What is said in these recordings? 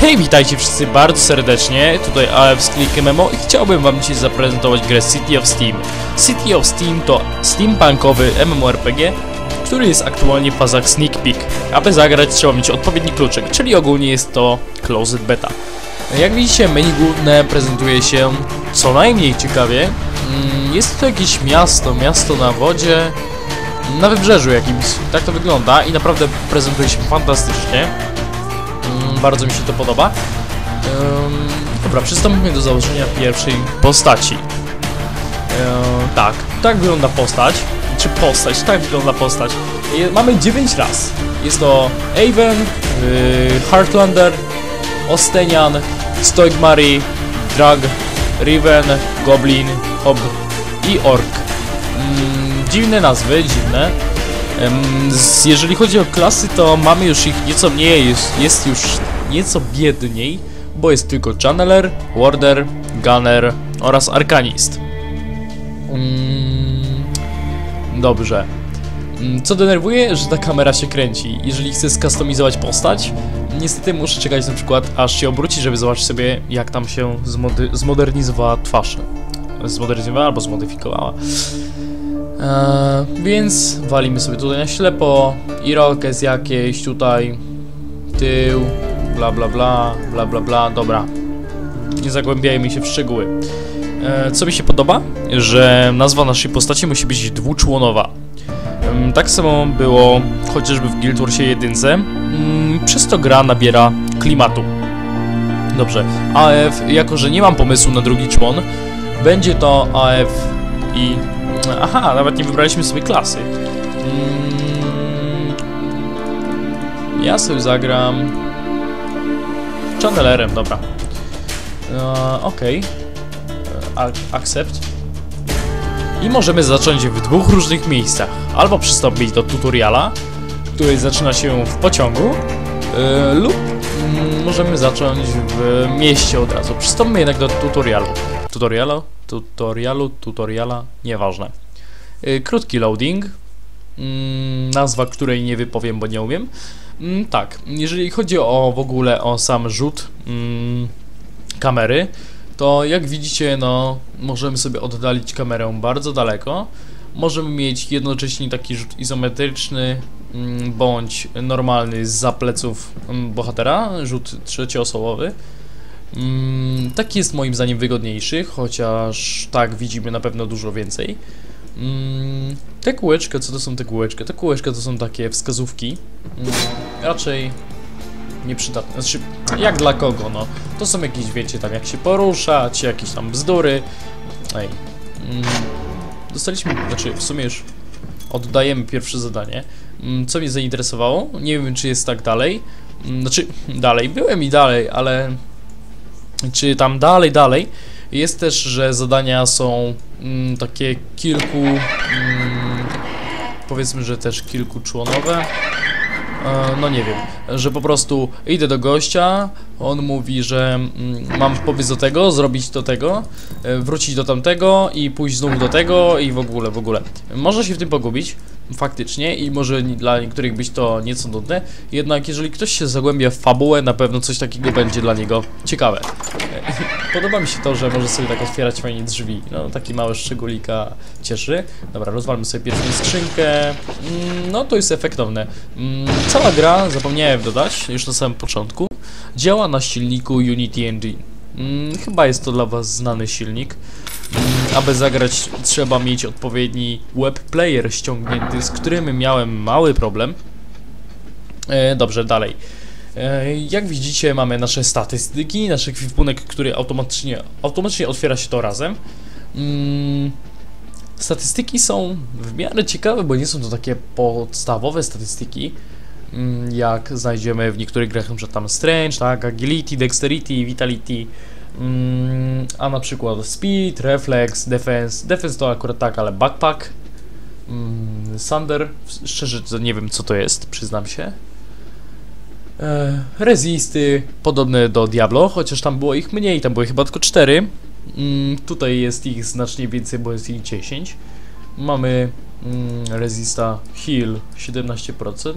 Hej, witajcie wszyscy bardzo serdecznie, tutaj AF z Click MMO i chciałbym wam dzisiaj zaprezentować grę City of Steam. City of Steam to steampunkowy MMORPG, który jest aktualnie w fazach sneak peek. Aby zagrać trzeba mieć odpowiedni kluczyk, czyli ogólnie jest to closed beta. Jak widzicie menu główne prezentuje się co najmniej ciekawie. Mm, Jest to jakieś miasto, miasto na wodzie, na wybrzeżu jakimś. Tak to wygląda i naprawdę prezentuje się fantastycznie. Mm, Bardzo mi się to podoba. Dobra, przystąpimy do założenia pierwszej postaci. Tak, tak wygląda postać. Czy postać, tak wygląda postać. Mamy 9 raz. Jest to Aven, yy, Heartlander, Ostenian, Stoigmari, Drag, Riven, Goblin, Hob i Ork. Mm, dziwne nazwy, dziwne. Jeżeli chodzi o klasy, to mamy już ich nieco mniej, jest, już nieco biedniej, bo jest tylko Channeler, Warder, Gunner oraz Arkanist. Mm, dobrze. Mm, Co denerwuje, że ta kamera się kręci. Jeżeli chcę skustomizować postać, niestety muszę czekać na przykład aż się obróci, żeby zobaczyć sobie jak tam się zmodernizowała twarz. Zmodernizowała albo zmodyfikowała. Eee, więc walimy sobie tutaj na ślepo. Irokes jakieś tutaj. Tył. Bla bla bla. Bla bla bla. Dobra. Nie zagłębiajmy się w szczegóły. Eee, co mi się podoba? Że nazwa naszej postaci musi być dwuczłonowa. Tak samo było chociażby w Guild Warsie 1. Mm, Przez to gra nabiera klimatu. Dobrze. AF, jako że nie mam pomysłu na drugi człon, będzie to AF i Aha, nawet nie wybraliśmy sobie klasy. Mm, ja sobie zagram Channelerem, dobra. E, Okej. Okay. Accept. I możemy zacząć w dwóch różnych miejscach. Albo przystąpić do tutoriala, który zaczyna się w pociągu, e, lub mm, możemy zacząć w mieście od razu. Przystąpmy jednak do tutorialu. Tutorialu? Tutorialu, tutoriala, nieważne. Y, Krótki loading, mm, nazwa której nie wypowiem, bo nie umiem. Mm, Tak, jeżeli chodzi o w ogóle o sam rzut mm, kamery, to jak widzicie, no możemy sobie oddalić kamerę bardzo daleko. Możemy mieć jednocześnie taki rzut izometryczny bądź normalny z pleców mm, bohatera, rzut trzecioosobowy. Mm, taki jest moim zdaniem wygodniejszy, chociaż tak widzimy na pewno dużo więcej. Mm, te kółeczka, co to są te kółeczka? Te kółeczka to są takie wskazówki. Mm, raczej nieprzydatne. Znaczy, jak dla kogo, no. To są jakieś, wiecie, tam jak się poruszać, jakieś tam bzdury. Ej. Mm, dostaliśmy, znaczy w sumie już oddajemy pierwsze zadanie. Mm, co mnie zainteresowało? Nie wiem, czy jest tak dalej. Mm, Znaczy, dalej, byłem i dalej, ale czy tam dalej, dalej. Jest też, że zadania są mm, takie kilku, mm, powiedzmy, że też kilkuczłonowe. E, no nie wiem, że po prostu idę do gościa, on mówi, że mm, mam powiedz do tego, zrobić do tego, e, wrócić do tamtego i pójść znów do tego i w ogóle, w ogóle. Można się w tym pogubić, faktycznie, i może dla niektórych być to nieco nudne, jednak jeżeli ktoś się zagłębia w fabułę, na pewno coś takiego będzie dla niego ciekawe. Podoba mi się to, że może sobie tak otwierać fajnie drzwi. No, taki mały szczególika cieszy. Dobra, rozwalmy sobie pierwszą skrzynkę. Mm, No, to jest efektowne. Mm, Cała gra, zapomniałem dodać, już na samym początku, działa na silniku Unity Engine. Mm, Chyba jest to dla Was znany silnik. Aby zagrać trzeba mieć odpowiedni web player ściągnięty, z którym miałem mały problem. E, Dobrze, dalej. E, Jak widzicie mamy nasze statystyki, nasz ekwipunek, który automatycznie, automatycznie otwiera się to razem. Mm, Statystyki są w miarę ciekawe, bo nie są to takie podstawowe statystyki, mm, jak znajdziemy w niektórych grach, np. tam Strange, tak, Agility, Dexterity, Vitality, a na przykład Speed, Reflex, Defense, Defense to akurat tak, ale Backpack, mm, Thunder, szczerze nie wiem co to jest, przyznam się. E, Resisty, podobne do Diablo, chociaż tam było ich mniej, tam były chyba tylko 4. Mm, tutaj jest ich znacznie więcej, bo jest ich 10. Mamy mm, Resista Heal 17%.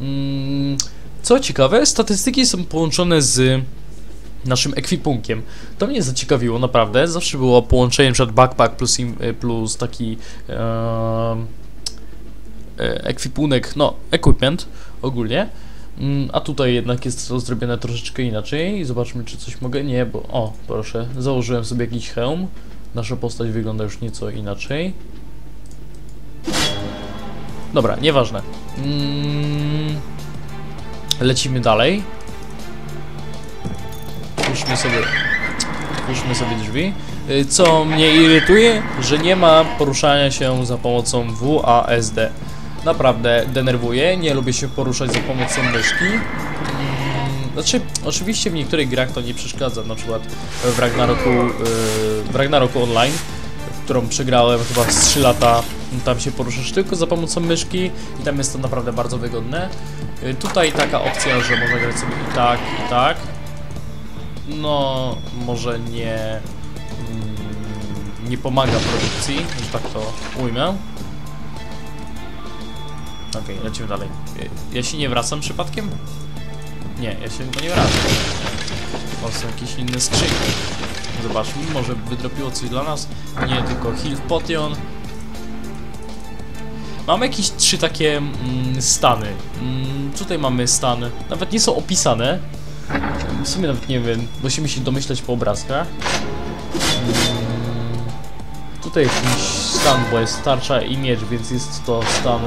Mm, Co ciekawe, statystyki są połączone z naszym ekwipunkiem. To mnie zaciekawiło naprawdę. Zawsze było połączenie np. backpack plus, im, y, plus taki e, ekwipunek, no, equipment ogólnie. Mm, A tutaj jednak jest to zrobione troszeczkę inaczej. Zobaczmy, czy coś mogę. Nie, bo. O, proszę. Założyłem sobie jakiś hełm. Nasza postać wygląda już nieco inaczej. Dobra, nieważne. Mm, lecimy dalej. Puszczmy sobie. Puszczmy sobie drzwi. Y, Co mnie irytuje, że nie ma poruszania się za pomocą WASD. Naprawdę denerwuje, nie lubię się poruszać za pomocą myszki. Mm, Znaczy, oczywiście w niektórych grach to nie przeszkadza, na przykład w Ragnaroku, yy, w Ragnaroku Online, którą przegrałem chyba z 3 lata, tam się poruszasz tylko za pomocą myszki i tam jest to naprawdę bardzo wygodne. Yy, Tutaj taka opcja, że można grać sobie i tak, i tak. No, może nie, mm, nie pomaga produkcji, że tak to ujmę. Okej, lecimy dalej. Ja się nie wracam przypadkiem? Nie, ja się chyba nie wracam. O, są jakieś inne skrzynki. Zobaczmy, może wydropiło coś dla nas. Nie, tylko Hill Potion. Mamy jakieś trzy takie mm, stany. Mm, tutaj mamy stan, nawet nie są opisane. W sumie nawet nie wiem, musimy się domyślać po obrazkach. Mm, Tutaj jakiś stan, bo jest tarcza i miecz, więc jest to stan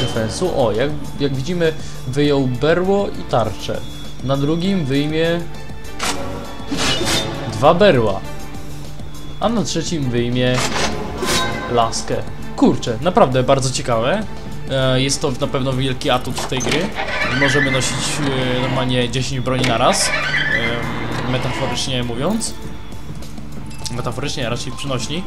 defensu. O, jak, jak widzimy, wyjął berło i tarczę. Na drugim wyjmie dwa berła. A na trzecim wyjmie laskę. Kurczę, naprawdę bardzo ciekawe. E, Jest to na pewno wielki atut tej gry. Możemy nosić e, normalnie 10 broni na raz. Metaforycznie mówiąc. Metaforycznie, a raczej przynośni.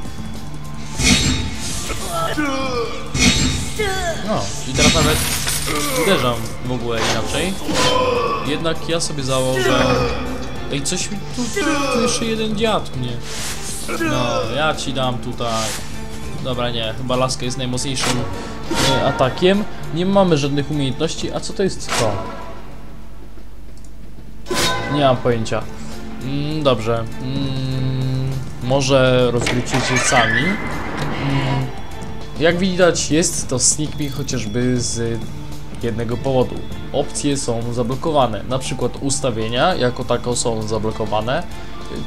No, i teraz nawet uderzam w ogóle inaczej. Jednak ja sobie założę... Ej, coś mi tu... Tu jeszcze jeden dziad mnie. No, ja ci dam tutaj. Dobra, nie, chyba laska jest najmocniejszym e, atakiem. Nie mamy żadnych umiejętności. A co to jest to? Nie mam pojęcia. Mm, dobrze. Mm, może rozgryciecie sami. Mm, jak widać, jest to sneak peek chociażby z jednego powodu. Opcje są zablokowane, na przykład ustawienia jako tako są zablokowane,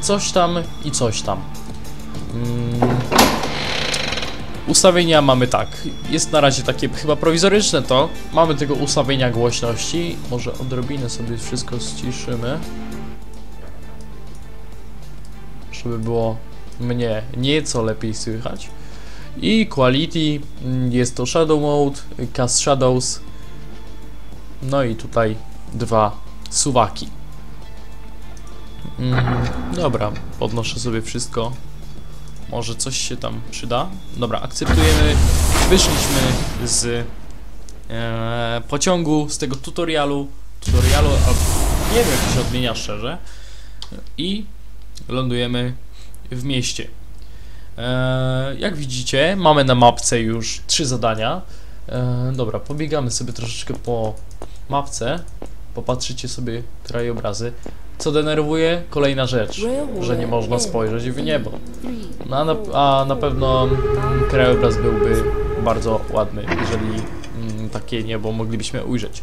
coś tam i coś tam. Mm. Ustawienia mamy tak, jest na razie takie chyba prowizoryczne to, mamy tego ustawienia głośności, może odrobinę sobie wszystko ściszymy, żeby było mnie nieco lepiej słychać. I quality mm, jest to shadow mode, cast shadows. No i tutaj dwa suwaki. Mm, dobra, podnoszę sobie wszystko. Może coś się tam przyda. Dobra, akceptujemy. Wyszliśmy z e, pociągu, z tego tutorialu. Tutorialu, nie wiem jak się odmienia szczerze. I lądujemy w mieście. E, jak widzicie, mamy na mapce już trzy zadania. E, dobra, pobiegamy sobie troszeczkę po mapce. Popatrzycie sobie krajobrazy. Co denerwuje? Kolejna rzecz, że nie można spojrzeć w niebo. No, a, na, a na pewno krajobraz byłby bardzo ładny, jeżeli mm, takie niebo moglibyśmy ujrzeć.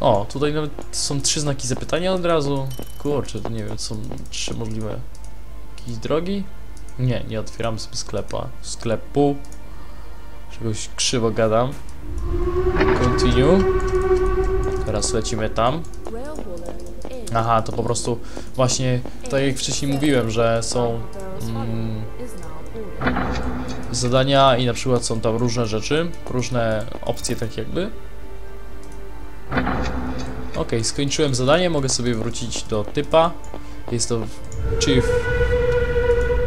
O, tutaj nawet są trzy znaki zapytania od razu. Kurczę, to nie wiem, są trzy możliwe. Jakieś drogi? Nie, nie otwieram sobie sklepa. Sklepu. Czegoś krzywo gadam. Continue. Teraz lecimy tam. Aha, to po prostu właśnie tak jak wcześniej mówiłem, że są mm, zadania i na przykład są tam różne rzeczy, różne opcje tak jakby. Ok, skończyłem zadanie, mogę sobie wrócić do typa. Jest to chief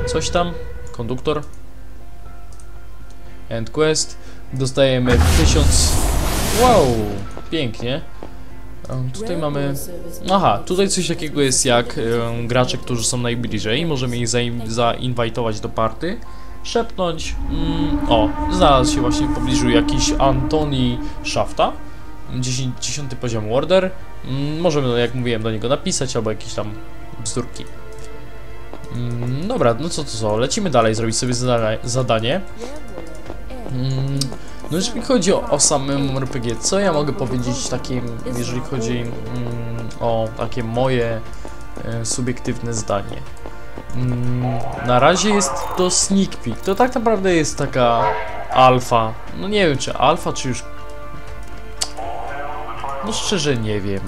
coś tam, konduktor. End quest. Dostajemy 1000. Wow, pięknie. Um, tutaj mamy. Aha, tutaj coś takiego jest jak um, gracze, którzy są najbliżej. Możemy ich zain- zainwajtować do party. Szepnąć. Mm, o, znalazł się właśnie w pobliżu jakiś Antoni Shafta. 10, 10 poziom order. Mm, możemy, jak mówiłem, do niego napisać albo jakieś tam bzdurki. Mm, dobra, no co to co, lecimy dalej zrobić sobie zada zadanie. Mm, no jeżeli chodzi o, o samym RPG, co ja mogę powiedzieć takim, jeżeli chodzi o takie moje e, subiektywne zdanie? Na razie jest to sneak peek, to tak naprawdę jest taka alfa, no nie wiem czy alfa, czy już... No szczerze nie wiem.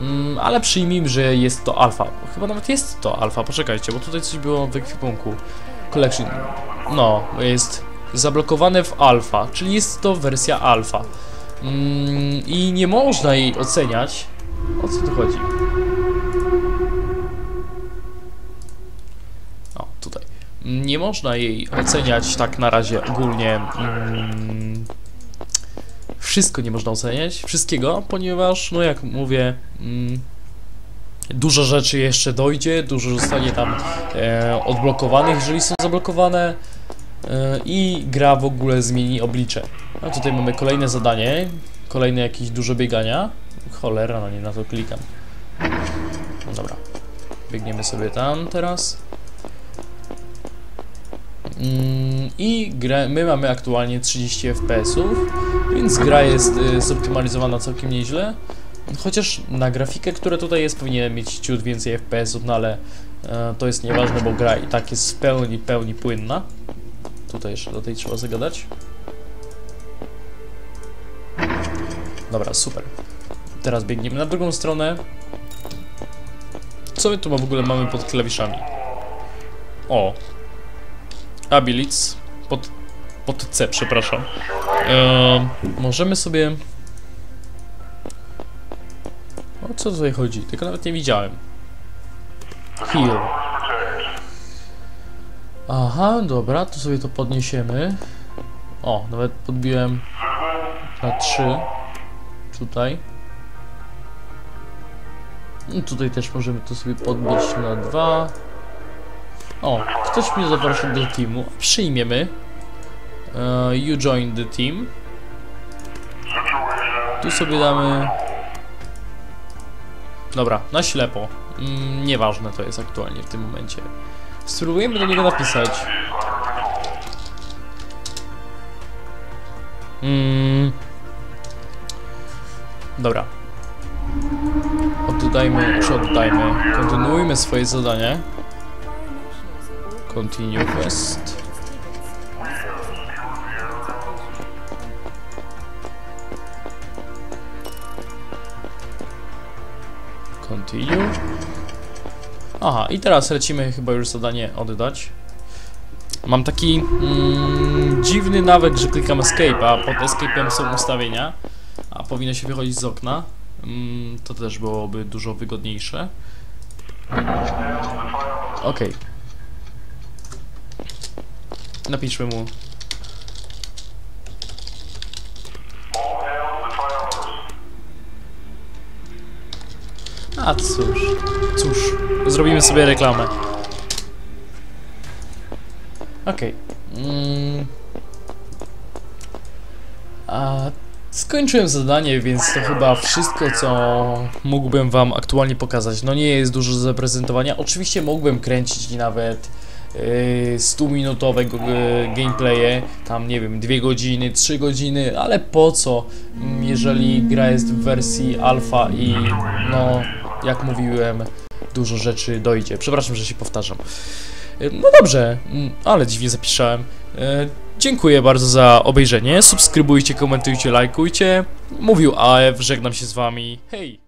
Mm, ale przyjmijmy, że jest to alfa. Chyba nawet jest to alfa, poczekajcie, bo tutaj coś było w ekwipunku. Collection. No, jest zablokowane w alfa, czyli jest to wersja alfa. Mm, I nie można jej oceniać. O co tu chodzi? O, tutaj. Nie można jej oceniać tak na razie ogólnie. Mm, wszystko nie można oceniać, wszystkiego, ponieważ, no jak mówię, mm, dużo rzeczy jeszcze dojdzie, dużo zostanie tam e, odblokowanych, jeżeli są zablokowane e, i gra w ogóle zmieni oblicze. A tutaj mamy kolejne zadanie, kolejne jakieś dużo biegania. Cholera, no nie na to klikam. No dobra, biegniemy sobie tam teraz. Mm, I grę, my mamy aktualnie 30 FPS-ów, więc gra jest y, zoptymalizowana całkiem nieźle. Chociaż na grafikę, która tutaj jest, powinien mieć ciut więcej FPS-ów, no ale e, to jest nieważne, bo gra i tak jest w pełni, pełni płynna. Tutaj jeszcze do tej trzeba zagadać. Dobra, super. Teraz biegniemy na drugą stronę. Co my tu w ogóle mamy pod klawiszami? O, Abilities pod, pod C, przepraszam. Możemy sobie. O co tutaj chodzi? Tylko nawet nie widziałem. Heal. Aha, dobra, to sobie to podniesiemy. O, nawet podbiłem na 3. Tutaj. I tutaj też możemy to sobie podbić na 2. O, ktoś mnie zaprosił do teamu. Przyjmiemy. Uh, you join the team. Tu sobie damy... Dobra, na ślepo. Mm, nieważne to jest aktualnie w tym momencie. Spróbujemy do niego napisać. Mm. Dobra. Oddajmy, czy oddajmy. Kontynuujmy swoje zadanie. Continue quest. Continue. Aha, i teraz lecimy chyba już zadanie oddać. Mam taki mm, dziwny nawyk, że klikam escape, a pod escape'em są ustawienia, a powinno się wychodzić z okna. Mm, to też byłoby dużo wygodniejsze. Okej. Napiszmy mu. A cóż, cóż, zrobimy sobie reklamę. Okej. Mm. A skończyłem zadanie, więc to chyba wszystko, co mógłbym wam aktualnie pokazać. No nie jest dużo zaprezentowania. Oczywiście mógłbym kręcić nawet 100-minutowe gameplaye, tam nie wiem, 2 godziny, 3 godziny, ale po co, mm, jeżeli gra jest w wersji alfa i no, jak mówiłem, dużo rzeczy dojdzie. Przepraszam, że się powtarzam. Y, No dobrze, mm, ale dziwnie zapiszałem. Y, Dziękuję bardzo za obejrzenie. Subskrybujcie, komentujcie, lajkujcie. Mówił AF, żegnam się z wami. Hej!